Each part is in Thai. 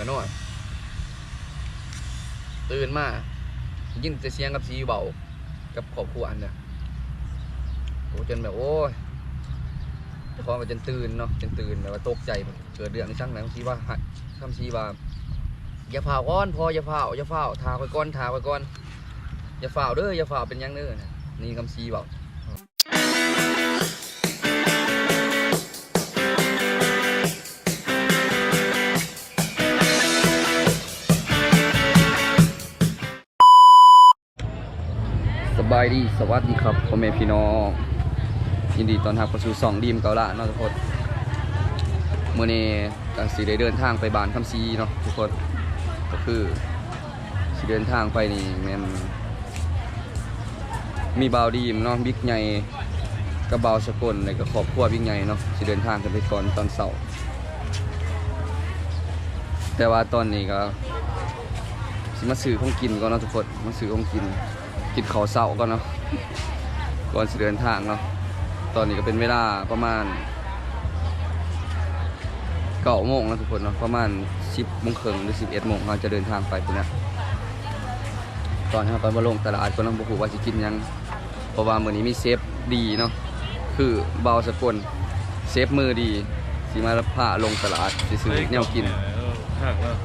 กันนอนตื่นมายินแต่เสียงกับสีเบากับครอบครัวอันเนี่ยโอ้จนแบบโอ้ยเจ้าของก็จนตื่นเนาะจนตื่นแบบว่าตกใจเกิดเรื่องช่างไหนบางทีว่าคำชีว่าอย่าฝ่าก้อนพออย่าฝ่าอย่าฝ่าทาไปก้อนทาไปก้อนอย่าฝ่าเด้ออย่าฝ่าเป็นยังเด้อนี่คำชีบอกสบา ยดีสวัสดีครับพ่อแม่พี่น้องยินดีตอนรับเข้าสู่สองดีมเกาละเนาะทุกคนเมื่อนี้ก็สิได้เดินทางไปบ้านคำซีเนาะทุกคนก็คือสิเดินทางไปนี่แม่นมีบาวดีมเนาะบิ๊กใหญ่กับบาวสกลแล้วก็ครอบครัวบิ๊กใหญ่เนาะสิเดินทางกันไปก่อนตอนเสาร์แต่ว่าตอนนี้ก็สิมาซื้อของกินก่อนเนาะทุกคนมาซื้อของกิน กินข้าวเสาก่อนเนาะก่อนสิเดินทางเนาะตอนนี้ก็เป็นเวลาประมาณเก้าโมงแล้วทุกคนเนาะประมาณสิบโมงครึ่งหรือสิบเอ็ดโมงเราจะเดินทางไปพุ่นนะตอนนี้เราไปมาลงตลาดก็น้องบุกว่าจะกินยังเพราะว่ามื้อนี้มีเซฟดีเนาะคือเบาสกลเซฟมือดีสิมาพาลงตลาดสิซื้อแนวกินหักแล้ว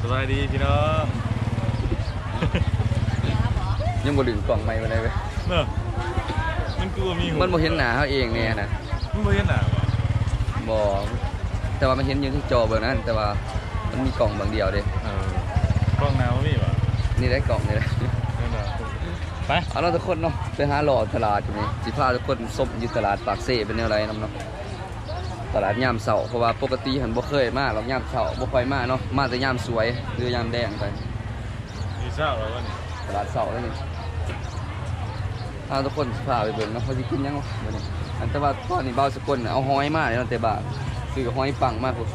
สบายดีพี่น้อง ยังบ่ดึงกล่องไม้มาได้เว้ยเนอะมันกลัวมีหูมันบ่เห็นหน้าเขาเองเนี่ยนะมันบ่เห็นหนาวะบ่แต่ว่ามันเห็นอยู่ที่จอเบิ่งนั้นแต่ว่ามันมีกล่องบางเดียวเด้เออกล้องหนาวมีวะนี่ได้กล่องนี่แหละนั่นน่ะไปเอาเราทุกคนเนาะไปหาหล่อตลาดอยู่นี่สิพาทุกคนซบอยู่ตลาดปากเซ่เป็นแนวไรนํเนาะตลาดยามเสาร์เพราะว่าปกติหันบ่เคยมาหรอกยามเสาร์บ่ค่อยมาเนาะมาแต่ยามสวยหรือยามแดงไปมีเช้าแล้ววะนี่ตลาดเสาร์แล้วนี่เอาทุกคนสิพาไปเบิ่งนะเขาสิกินยังวะมื้อนี้อันแต่ว่าตอนนี้เบาสกุลเอาห้อยมากเลยนะแต่บาทซื้อห้อยปังมาพุ่น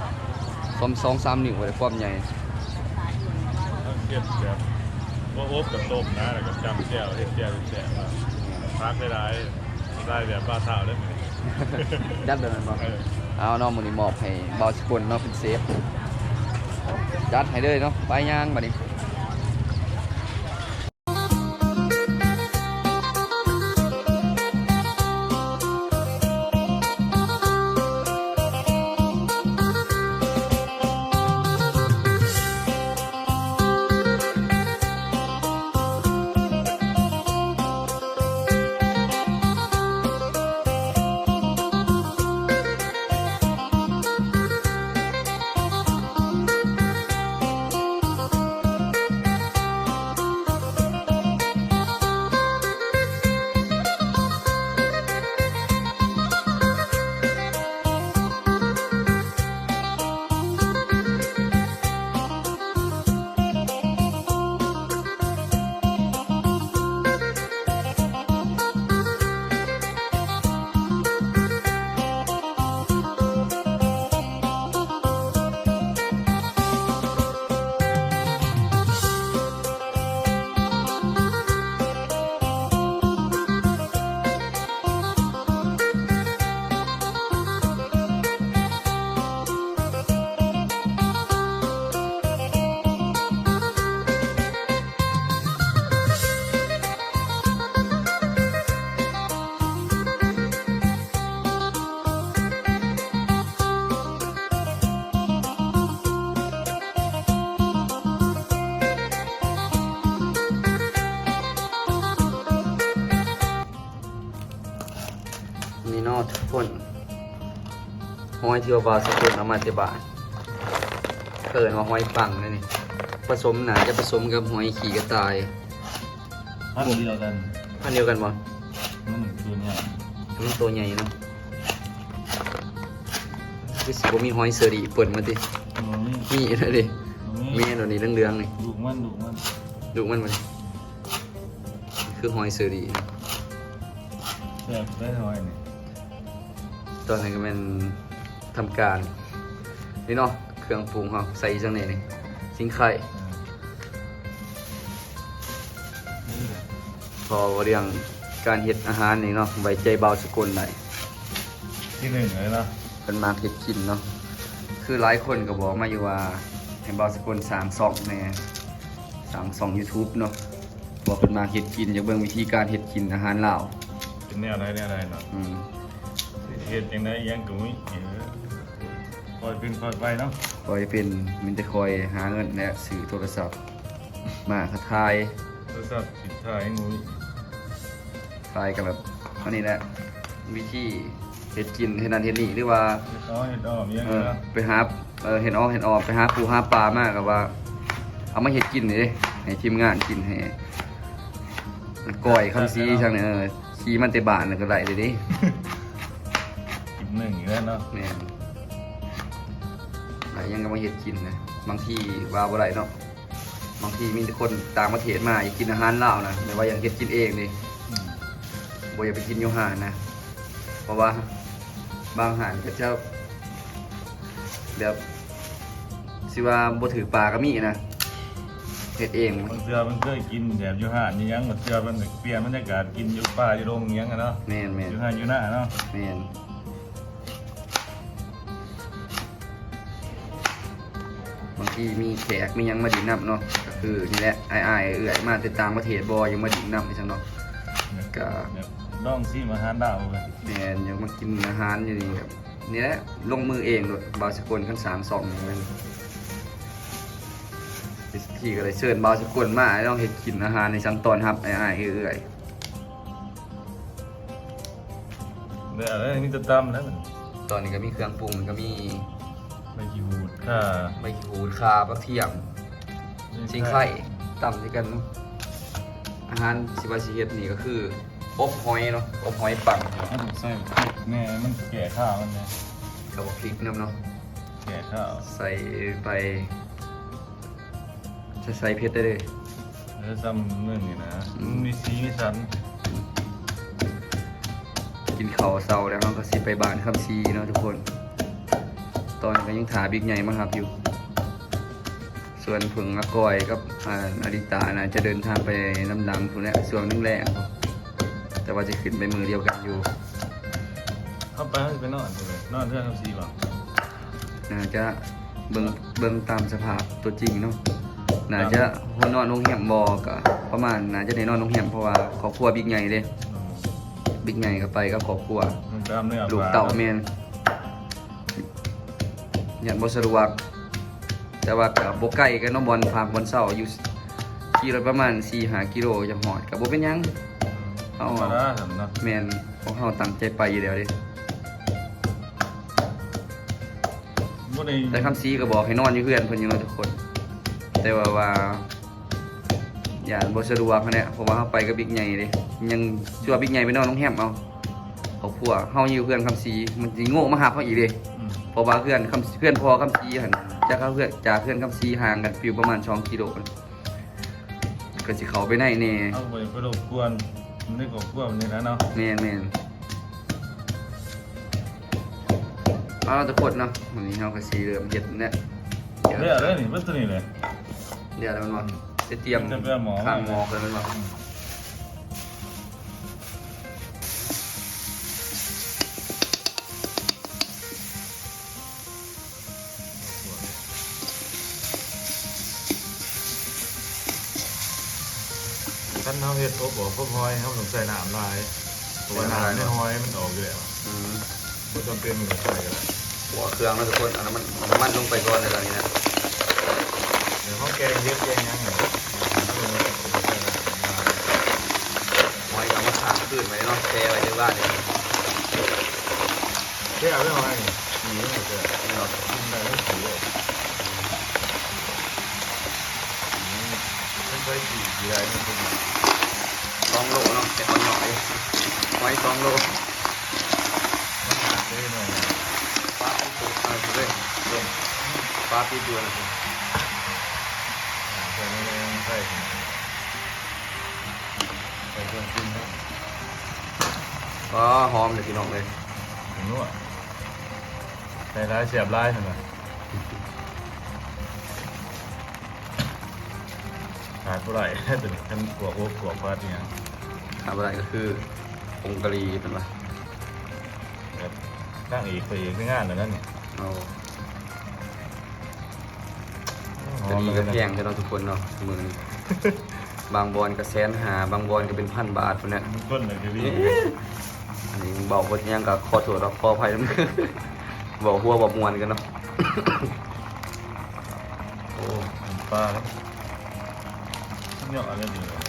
ซ้อม2 3นิ้วไว้ได้ความใหญ่เทียบแบบว่าโอ๊บกับต้มนะแล้วก็จำแก้วเฮ็ดแก้วแซ่บๆมาพักได้ได้ได้แบบปลาสาวได้ไหมยัดแบบนั้นบ่เอาเนาะมื้อนี้มอบให้เบาสกลเนาะเป็นเซฟจัดให้เลยเนาะไปย่างบัดนี้ นี่เนอทุกคนหอยที่ว่าบาสกุลเอามาจากบ้านเกินว่าหอยปังนั่นนี่ผสมหนาจะผสมกับหอยขี่กระต่ายพักเดียวกันอันเดียวกันบ่มันตัวใหญ่มันตัวใหญ่เนาะคือสิบ่มีหอยเสอรีเปิดมาดิมันมีมีนะดิมันมีมีอันนี้เหลืองๆนี่ดุมันดุมันดูมันมันคือหอยเสอรีนะแซ่บได้หน่อยนี่ ตอนนี้ก็เป็นทำการ นี่เนาะเครื่องปรุงเขาใส่จังไหนนี่สิงไข่นี่แหละพอเรื่องการเฮ็ดอาหารนี่เนาะไว้ใจเบาสกุลได้ที่หนึ่งเลยนะเป็นมาเฮ็ดกินเนาะคือหลายคนก็บอกมาอยู่ว่าถให้บ่าวสกุลสร้างซ่องแหน่สร้างซ่อง YouTube เนาะว่าเพิ่นมาเฮ็ดกินอยากเบิ่งวิธีการเฮ็ดกินอาหารลาวเป็นแนวไหนแนวไหนเนาะอืม เฮ็ดจังไดยังก็มีเออคอยเป็นคอยไปเนาะก็จะเป็นมินจะคอยหาเงินและซื้อโทรศัพท์ มาคทายโทรศัพท์สิถ่ายงูทายกับแบบอันนี้แหละวิธีเฮ็ดกินเฮ็ดนั่นเฮ็ดนี่หรือว่าเฮ็ดอ้อเฮ็ดอ้อมียังเออเนาะไปหาเออเห็นออกเห็นออกไปหาปูหาปลามากกับว่า เอามาเฮ็ดกินนี่เด้ให้ทีมงานกินให้มันก้อยคำซีช่างเนี่ยเออขี้มันเตะบานแล้วก็ไหลเลยเดิ เนาะแม่นไหลยังก็มาเฮ็ดกินนะบางทีว่าบ่ได้เนาะบางทีมีแต่คนต่างประเทศมาอยากกินอาหารลาวนะไม่ว่าอยากเฮ็ดกินเองนี่อืมบ่อยากไปกินอยู่ห้านนะเพราะว่า บางห้านก็จะแบบสิว่าบ่ถือปลาก็มีนะเฮ็ดเองบางเทื่อมันเคยกินแบบอยู่ห้านนี่ยังบางเทื่อมันเปลี่ยนบรรยากาศกินอยู่ป่าอยู่โรงอิหยังอะเนาะแม่นแม่นอยู่ห้านอยู่หน้าเนาะ แม่น บางทีมีแขกมีหยังมาดินน้ำเนาะก็คือนี่แหละอ้ายๆเอื่อยมาแต่ต่างประเทศบ่ยังมาดินน้ำอีกจังเนาะก็แบบดองซีมาหารดาวเลยแม่นยังมากินอาหารอยู่นี่ครับนี่แหละลงมือเองโดยบาวสกุลขั้นสามสองนี่มันพี่ก็เลยเชิญบาวสกุลมาให้ลองเฮ็ดกินอาหารในชั้นตอนครับไอ้ายๆเอื่อยเนี่ยอะไรนี่จะตำแล้วมันๆตอนนี้ก็มีเครื่องปรุงก็มี ไม่กี่หูดค่าใบขี้หูดข่าบักเทียมชิงไข่ตำด้วยกันเนาะอาหารสิบาสิเฮ็ดนี่ก็คืออบหอยเนาะอบหอยปังถ้าถูกใส่แน่มันแก่ข้าวมันเนี่ยกับพริกน้ำเนาะแก่ข้าวใส่ไป จะใส่เผ็ดได้เลยแล้วซ้ำนึ่งนี่นะมันมีสีมีสันกินข้าวเช้าแล้วเราก็สิไปบ้านคำซีเนาะทุกคน ตอนนี้ก็ยังถาบิ๊กใหญ่มาครับอยู่ ส่วนผึ่งอากอยกับอ่าอาริตานะจะเดินทางไปน้ำหลังพุ่นแหละส่วนนึงแรงครับแต่ว่าจะขึ้นไปมือเดียวกันอยู่ เข้าไปเขาจะไปนอนใช่ไหมนอนเพื่อนทำซีเปล่าน่าจะเบิ่งเบิ่งตามสภาพตัวจริงเนาะน่าจะหัวนอนโรงแรมบอก็ประมาณน่าจะได้นอนโรงแรมเพราะว่าครอบครัวบิ๊กใหญ่เด้บิ๊กใหญ่ก็ไปกับครอบครัวมันตามเนื้อลูกเต่าแมน ยันบ่สะดวก แต่ว่ากับบไก่กับน้องบอลพากบอลเสาอยู่ขี่รถประมาณ4 5กิโลจะหอดกับบ่เป็นหยังเอามาละทำเนาะแมนพวกเฮาตั้งใจไปอยู่แล้วเด้บ่ได้แต่คำซีก็บอกให้นอนอยู่เพื่อนเพิ่นอยู่เนาะทุกคน แต่ว่าว่าอย่าบ่สะดวกหั้นแหละเพราะว่าเฮาไปกับบิ๊กใหญ่เด้ยังชั่วบิ๊กใหญ่ไปนอนโรงแรมเอา ครอบครัวเฮาอยู่เพื่อนคำซีมันสิโง่มาหาเฮาอีกเด้อืมเพราะว่าเพื่อนคำเพื่อนพอคำซีหันจากเขาเพื่อนจากเพื่อนคำซีห่างกันอยู่ประมาณ2กิโลก็สิเขาไปไหนแน่เอาไปไปรบกวนมันได้กบกวนนี่นะเนาะแม่นแม่นเอาล่ะทุกคนเนาะวันนี้เฮาก็สิเริ่มเฮ็ดเนี่ยเดี๋ยวเรื่อยเลยนี่เบิ่ตัวนี้เลย เดี๋ยวมันว่าจะเตรียมจะไปเอาหมอข้างหมอกันมันว่าท่า เฮาเฮ็ดโอ้บอกพ่อพลอยเฮาต้องใส่น้ำลายตัวน้ำในหอยมันออกอยู่แล้วอืมบ่จำเป็นต้องใส่ก็ได้หัวเครื่องแล้วทุกคนเอาน้ำมันเอาน้ำมันลงไปก่อนในตอนนี้นะเดี๋ยวเฮาแกงเฮ็ดแกงหยังไงหอยเอามาข้างคืนไว้เนาะแช่ไว้ที่บ้านนี่แก้วได้หอยสีนี่เด้อนี่เนาะกินได้ทั้งสีเลยมันไปสีสีอะไรมันเป็นส องโลเนาะแต่คนหน่อยหอยสองโลมันหาได้หน่อยปลาปิดตัวอะไรเลยปลาปิดตัวนะคุณหาใส่ไม่ได้ใส่ใส่เครื่องปรุงนะก็หอมเลยพี่น้องเลยถึงนวดใส่ร้ายเสียบร้ายเห็นไหมขายเท่าไหร่แต่ท่านกวกโอ้กวกพาดเนี่ย ทำอะไรก็คือผงกะหรี่เป็นปะแบบนั่งเอกไปเอกในงานแล้วนั่นเนี่ยเอาโอ้ก็ดีก็แพงแต่เนาะทุกคนเนาะมือนี้ บางบอลก็แสนหาบางบอลก็เป็นพันบาทพุ่นน่ะต้นหนึ่งก็ดีอันนี้บอกว่ายังก็ขอโทษรับขออภัยนำบอกหัวบอกมวนกันเนาะโอ้น้ำปลาแล้วเหนียวอะไรดีเลย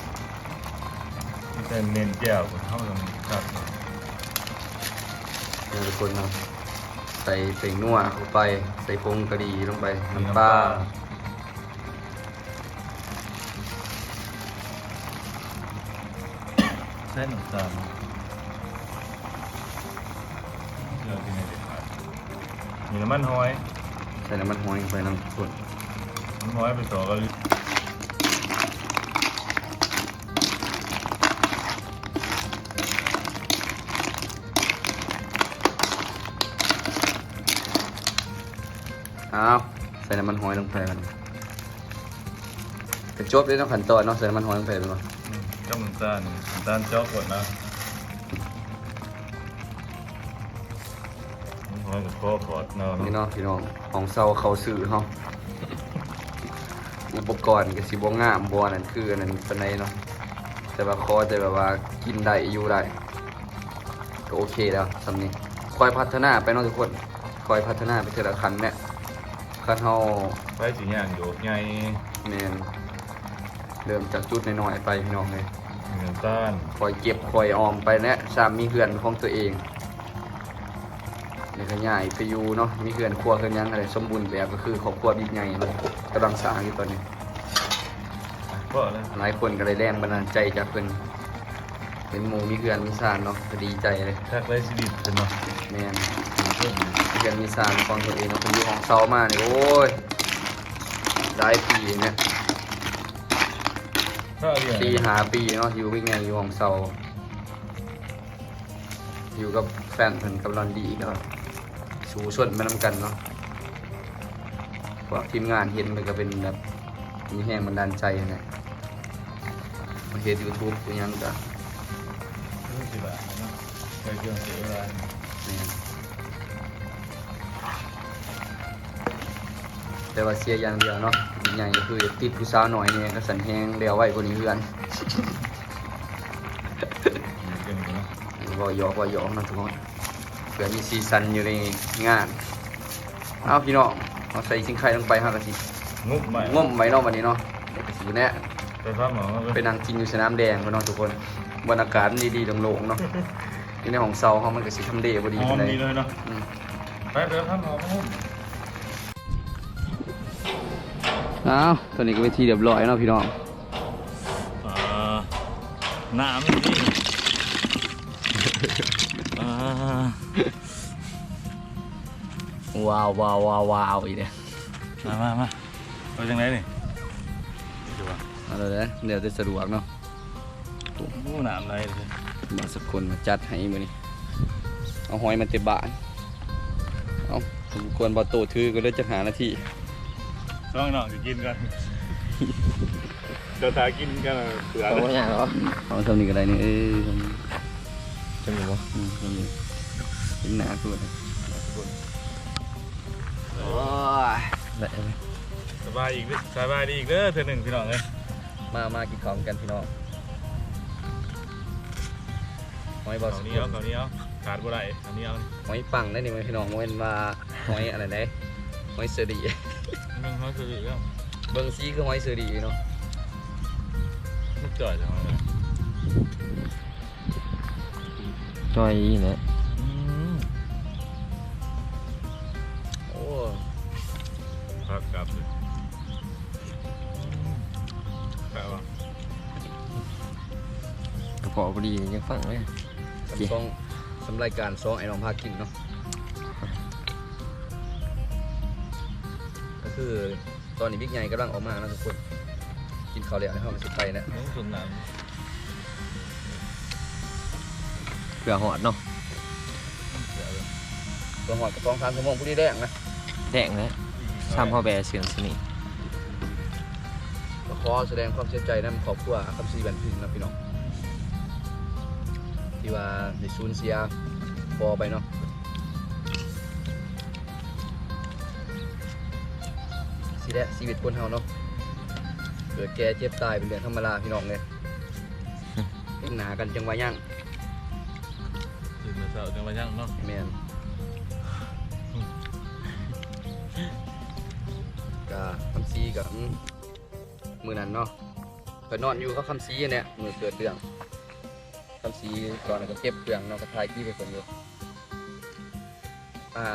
ที่เป็นเน้นแก้วคนเข้าตรงครับเนี่ยทุกคนเนาะใส่เป่งนัวเข้าไป ใส่พงกะดีลงไป น้ำปลาใช่หนุ่มตาลเลือกที่ไหนดีครับมีน้ำมันหอย ใส่น้ำมันหอยลงไปน้ำทุกคนน้ำหอยไปต่อก็ อ้าวใส่น้ำมันหอยลงไปกันกระจบเลยเนาะขั้นตอนเนาะใส่น้ำมันหอยลงไปเป็นบ่จ้าน้ำตาลน้ำตาลเจอกดนะน้ำหอยกับข้อพอดเนาะนี่เนาะพี่น้องของเซาเขาซื้อเฮาอุปกรณ์ก็สิบ่งามบ่อันนั้นคืออันนั้นปานใดเนาะแต่ว่าคอแต่แบบว่ากินได้อยู่ได้ก็โอเคแล้วสำนี้คอยพัฒนาไปเนาะทุกคนคอยพัฒนาไปทีละขั้นเนี่ย ขั้นเฮาไปสีอย่างโยกไงแม่นเริ่มจากจุดน้อยๆไปพี่น้องเลยมีน้ำตาลคอยเก็บคอยออมไปเนี่ยสามมีเพื่อนของตัวเองนี่ก็ใหญ่ไปอยู่เนาะมีเพื่อนครัวเพื่อนหยังอะไรสมบูรณ์แบบก็คือครอบครัวบิ๊กใหญ่เนาะกำลังสร้างอยู่ตอนนี้ก็แล้วหลายคนก็เลยแรงบันดาลใจจากเพิ่นเป็นหมู่มีเพื่อนมีสานเนาะก็ดีใจเลยแท็กไรสิดิบเป็นเนาะแม่น เพื่อนดีมีเพื่อนมีสานของตัวเองเนาะเพิ่นอยู่ห้องเซามานี่โอ้ยหลายปีเนี่ยถ้าเรียนปีหาปีเนาะอยู่วิ่งไงอยู่ของเซาอยู่กับแฟนเพิ่นกับรอนดีก็สู้ชนไปน้ำกันเนาะพวกทีมงานเห็นมันก็เป็นแบบมีแห้งบันดาลใจนะมาเห็นยูทูบตัวยังก็รู้สิบ่ะเนาะไปเครื่องเสียเวลา แม่นแต่ว่าเสียอย่างเดียวเนาะอีกอย่างก็คือติดผู้สาวหน่อยเนี่ยก็สันแห้งเดียวไว้กว่านี้เพื่อนอยู่กันเนาะวอยอกวอยอกนะทุกคนเผื่อมีซีซันอยู่ในงานเอาพี่น้องเอาใส่สิงไข่ลงไปห้ากะสิงุบใหม่ง่มไว้เนาะวันนี้เนาะเดี๋ยวกะสิเนี่ยไปพักหมอมาไปนั่งกินอยู่สนามแดงพี่น้องทุกคนบรรยากาศมันดีๆโล่งๆเนาะอยู่ในห้องเซาเขามันก็สิทำเดบ่ดีหอปามนใดดีเลยเนาะอืมไปไปพักหมอ มาหุ้มเอาตอนนี้ก็ไปนทีเรียบร้อยเนาะพี่น้องอ่าน้ำนี่อ่าว้าวว้าวว้าวว้าวอีเนี่ยมามามาเอาจังไรนี่ดูว่าเอาเลยนะเดี๋ยวจะสะดวกเนาะผู้น้ำไรเลยมาสักคนมาจัดให้มื้อนี้เอาหอยมาเต็มบ้านเอาผมควรบอโตถือก็เลยจะหาหน้าที่ ต้องน้องจะกินกันเดี๋ยวตากินกันเผื่อเอาเลยอย่างเหรอเอาทำนี่ก็ได้นี่เอ้ยทำนี่จะมีวะอืมทำนี่เห็นหนาตัวเลยโอ้ยได้ไหมสบายอีกเด้อสบายดีอีกเด้อเธอหนึ่งพี่น้องเลยมามากินของกันพี่น้องหอยบอเขาสวเหนี้ยวเขาวเหนี้ยวขาดบ่ได้เขาวเหนี้ยวหอยปังได้นี่ไหมพี่น้องเว้นว่าหอยอะไรได้หอยเสอ ดีนึ่งเขาคืออีกแล้วเบิ้งซีคือหอยเสอดีเนาะไมุกจ่อยจังเลยจ่อยเนี่ยอืมโอ้พักกลับเลยแปลว่ากระเพาะพอดียังฟังเลยสำซองสำรายการซองไอ้น้องพากินเนาะ คือตอนนี้บิ๊กใหญ่กำลังออกมานะทุกคนกินข้าวเหลียวในห้องสุดไปเนี่ยน้องสุนน้เผื่อหอดเนาะำเสียเลยตัวหอดกระต้องทานสมองผู้ดีแดงนะแดงนะซ้ำพ่อแบร์เสียงสนิทก็ขอแสดงความเสียใจนะขอบครัวคำซีบันพิงนะพี่น้องที่ว่าในซูนย์เสียพอไปเนาะ เสียสิแหละชีวิตคนเฮาเนาะเกิดแก่เจ็บตายเป็นเรื่องธรรมดาพี่น้องเลยเห็นหนากันจังว่ายั่งตื่นมาเช้าจังมาย่างเนาะแมนก็คำซีกับอืมมือนั้นเนาะก็นอนอยู่กับคำซีเนี่ยมือเกิดเรื่องคำซีก่อนนนก็เก็บเครื่องเนาะก็ทายกี้ไปคนอยู่อ่า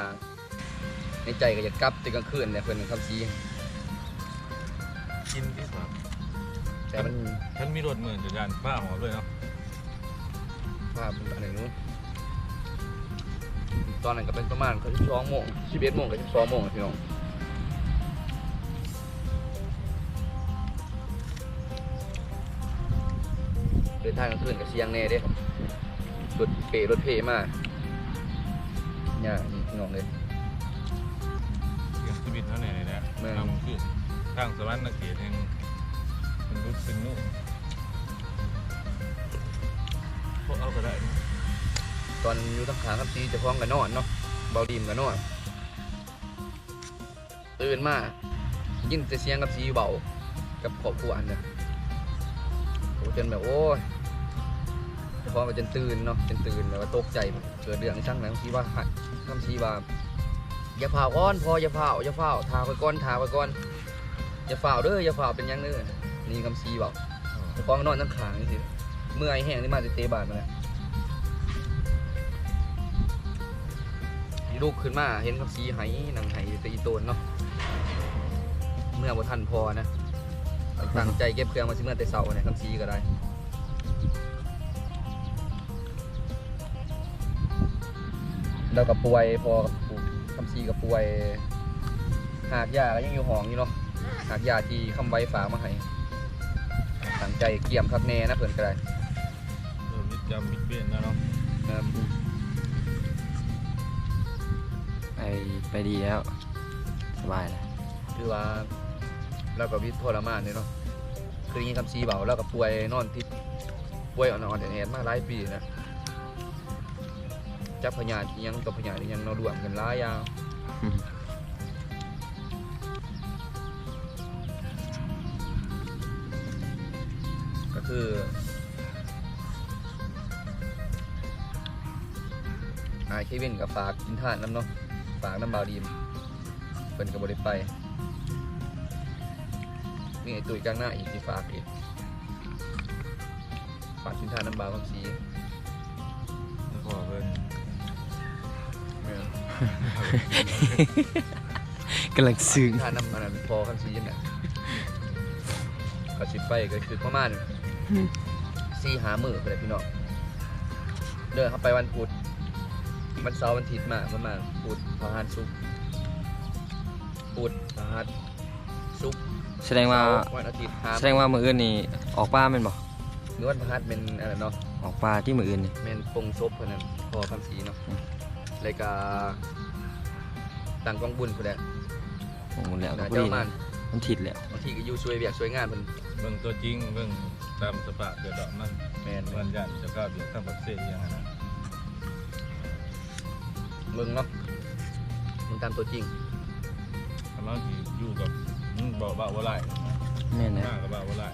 ในใจก็อยากกลับแตกลางคืนเนี่ยเพื่อนคำซี กินที่สามแต่มันฉันมีรถเหมือนจะยานป้าหอมเลยเนาะภาพมันอะไรนู้นตอนนั้นก็เป็นประมาณเขาสิบสองโมงสิบเอ็ดโมงกับสิบสองโมงอะพี่น้องเดินทางกลางคืนกับเสียงแน่เด้รถเปรถเพมากเนี่ยนี่พี่น้องเลยเสียงชีวิตเท่าไหร่เลยนะแม่ทำคือ ทางสวรรค์นักเกียรติเองเป็นรุดเป็นนุ่มพวกเอาก็ได้นะตอนอยู่ทั้งขางครับซีจะพ้อมกันนอนเนาะเบาดีมกันนอนตื่นมายินแต่เสียงกับซีเบากับขอบครัวอันเนี่ยโอ้จนแบบโอ้ยพอมาจนตื่นเนาะจนตื่นแล้วก็ตกใจเกิดเรื่องช่างนั้นซีว่าคำซีว่าอย่าเผาก้อนพออย่าเผาอย่าเผาทาไปก้อนทาไปก้อน อย่าฝ้าเด้ออย่าฝ้าเป็นยังเด้อนี่คำซีบอกจะฟ้องนอนทั้งขางนี่สิเมื่อยแห้งนี่มาจะเตะบาดมาแล้วลูกขึ้นมาเห็นเขาซีไหหนังไหอยู่แต่อีโตนเนาะเมื่อบ่ทันพอนะตั้งใจเก็บเครื่องมาสิเมื่อแต่เสาเนี่ยคำซีก็ได้แล้วก็ป่วยพอกับคำซีกับป่วยหากยาก็ยังอยู่ห้องอยู่เนาะ หากยาที่คำไว้ฝากมาให้ตั้งใจเกี่ยมคักแน่นะเพิ่นก็ได้เออมิดจำมิดเบี้ยนนะเนาะนะครับไปไปดีแล้ว สบายแล้วคือว่าเราก็วิทรมานเนี่ยเนาะคืออย่างนี้คำซีเบาเราก็ป่วยนอนติดป่วยอ่อนๆแอดๆมาหลายปีนะจับพญาธิอิหยังกับพญาธิอิหยังเรารวมกันหลายอย่าง คือ อายเควินกับฝากกินทานน้ำเนาะฝากน้ำบาวดีมเป็นกับบริไปมีไอตุยกลางหน้าอีกที่ฝากอีกฝากกินทานน้ำบาวคำซีแล้วก็เป็นแม่นกำลังซึ้งทานน้ำมันนพอคำซีน่ะก็สิไปก็คือประมาณ สี่หามือไปเลยพี่น้องเดินเข้าไปวันพุธวันเสาร์วันอาทิตย์มาประมาณพุธพฤหัสศุกร์พุธพฤหัสศุกร์แสดงว่าเสร์วันอาทิตย์หาแสดงว่ามืออื่นนี่ออกป้าแม่นบ่เมื่อวันพฤหัสเป็นอะไรเนาะออกป้าที่มืออื่นนี่แมนปงซบเพื่อนนั้นพอคำสีเนาะอืมรายการต่างกองบุญเพื่อนแหละโอ้โหแล้วก็น่าพอจะดีประมาณมันถิดแล้วบางทีก็อยู่ช่วยเบียกช่วยงานเพิ่น เบิ่งตัวจริงเบิ่ง ตามสภาพเดือดร้อนนั่นแมนวันยันจะก้าวเดือดข้ามประเทศยังไงนะเมืองเนาะมึงตามตัวจริงกำลังที่อยู่กับอืมเบาเบาว่าไรแม่นหนะน้ากับเบาว่าไร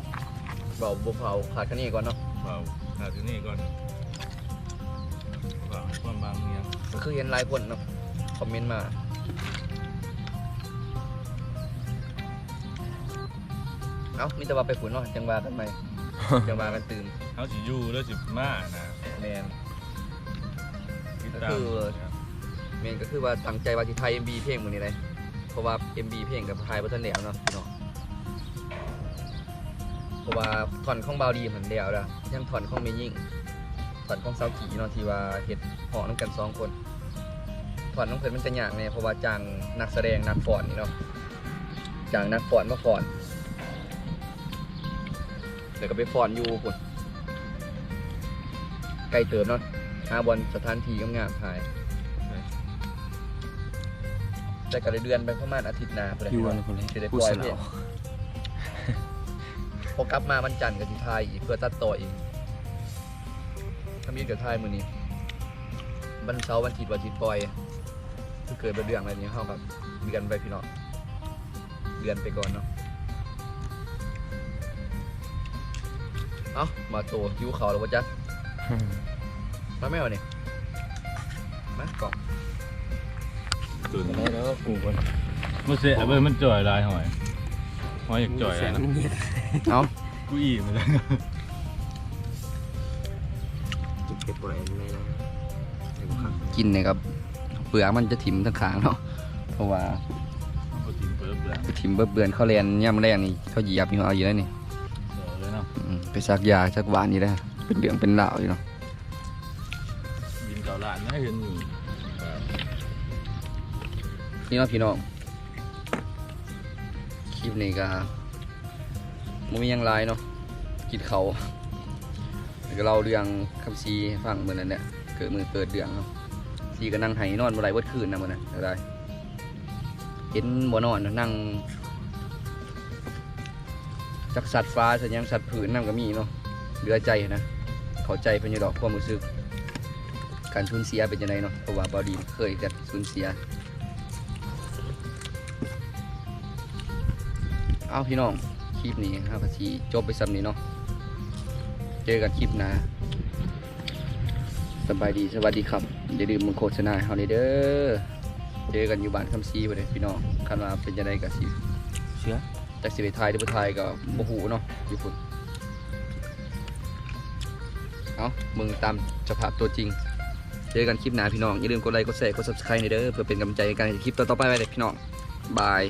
เบาบุเผาขาดคะแนนก่อนเนาะเบาหน้าที่นี่ก่อนเบาความบางเนียงก็คือเห็นหลายคนเนาะคอมเมนต์มาเอ้ามีแต่ว่าไปฝุ่นเนาะจังว่ากันไหม จังว่ากันตื่นเขาสิอยู่แล้วสิมานะแมนติดก็ตามคือแมนก็คือว่าตั้งใจว่าที่ไทย MB เพลงมือนี้เลยเพราะว่า MB เพลงกับไทยบัทันเดียวเนาะพี่น้องเพราะว่าถอนของบาวดีเหมือนเดียวแล้วยังถอนของเมยิ่งถอนของเซากีเนาะที่ว่าเฮ็ดเหอน้ำกันสองคนถอนน้องเพิ่นมันจะยากเนี่ยเพราะว่าจ้างนักแสดงนักฟ้อนนี่เนาะจ้างนักฟ้อนมาฟ้อนเดี๋ยวก็ไปฟ้อนอยู่พุ่นไกลเติมเนาะหาบอลสถานที่งามๆถ่ายแต่ก็ได้เดือนไปประมาณอาทิตย์หน้าพุ่นแหละอยู่วันคนเลยจะได้ปผู้ล่อยสเพลนางวพอกลับมาวันจันทร์ก็สิทายอีกเพื่อตัดต่ออีกทำยืดกับทายมือนี้วันเสาร์วันอาทิตย์วันอาทิตย์ปล่อยคือเกิดเป็นเรื่องอะไรนี้เข้ากับเดือนไปพี่น้องเดือนไปก่อนเนาะ เอ้ามาโตคิ้วเขาแล้ววะจ๊ะมาแม่วะเนี่ยมากล่องตุนได้แล้วก็กูก่อนมันเสียเว้ยมันจ่อยลายหอยหอยอยากจ่อยอะนะเอ้ากูอิ่มเลยเก็บอะไรไม่ได้แล้วเดี๋ยวครับกินเนี่ยครับเปลือกมันจะถิ่มทั้งขางเนาะเพราะว่าเอาทิ้งเปิบเลยไปถิ่มเบื่อนๆเขาแลนย่ำแรงนี่เขาเหยียบอยู่เอาอยู่แล้วนี่ ไปซักยาซักหวานนี่ได้อเป็นเหลืองเป็นเหล่าอยู่เนาะยินเก่าหลานนะเห็นอยู่นี่เนาะพี่น้องคลิปนี้ก็มันมีหยังไรเนาะกินเขาวแล้วก็เล่าเรื่องคำซีให้ฟังเหมือนนั้นแหละเกิดมือเกิดเรื่องเนาะซีก็นั่งไห้นอนบ่ไรเบิดคืนนะเหมือนนั้นอะไรเห็นบ่นอนนะนั่ง จักสัตว์ฟ้าสัญญงสัตว์ผืนนั่งก็มีเนาะเหลือใจนะเข้าใจเพิ่นอยู่ดอกความรู้สึกการสูญเสียเป็นยังไงเนาะเพราะว่าบอดีเคยกันสูญเสีย เอาพี่น้องคลิปนี้ครับทีจบไปสำนี้เนาะเจอกันคลิปหน้าสบายดีสวัสดีครับอย่าลืมมึงโฆษณาเขาเลยเด้อเจอกันอยู่บ้านคำซีไปเลยพี่น้องคันว่าเป็นยังไงกับสิเชื้อ จากสิไปไทยหรือบ่ไทยก็บ่ฮู้เนาะอยู่พุ่นเอามึงตามเจ้าภาพตัวจริง เจอกันคลิปหน้าพี่น้อง อย่าลืมกดไลค์ กดแชร์ กด subscribe ในเด้อเพื่อเป็นกำลังใจในการคลิปต่อๆไปเลยพี่น้อง บาย